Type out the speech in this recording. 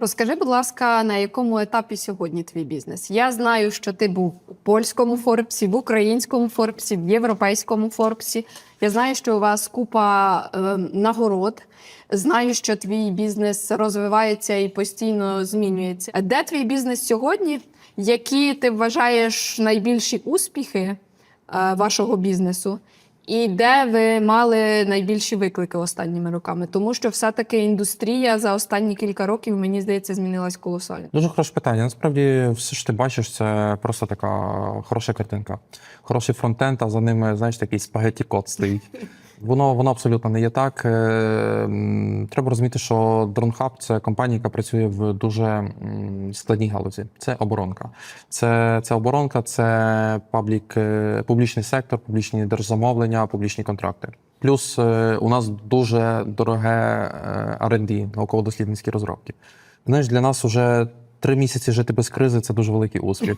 Розкажи, будь ласка, на якому етапі сьогодні твій бізнес? Я знаю, що ти був у польському Форбсі, в українському Форбсі, в європейському Форбсі. Я знаю, що у вас купа е, нагород. Знаю, що твій бізнес розвивається і постійно змінюється. Де твій бізнес сьогодні? Які ти вважаєш найбільші успіхи е, вашого бізнесу? І де ви мали найбільші виклики останніми роками? Тому що все-таки індустрія за останні кілька років, мені здається, змінилась колосально. Дуже хороше питання. Насправді, все що ти бачиш, це просто така хороша картинка. Хороший фронтенд, а за ними, знаєш, такий спагетті код стоїть. Воно воно абсолютно не є так. Е, Треба розуміти, що DroneHub – це компанія, яка працює в дуже складній галузі. Це оборонка. Це, це оборонка, це паблік, е, публічний сектор, публічні держзамовлення, публічні контракти. Плюс е, у нас дуже дороге R&D, науково-дослідницькі розробки. Знаєш, для нас вже три місяці жити без кризи це дуже великий успіх.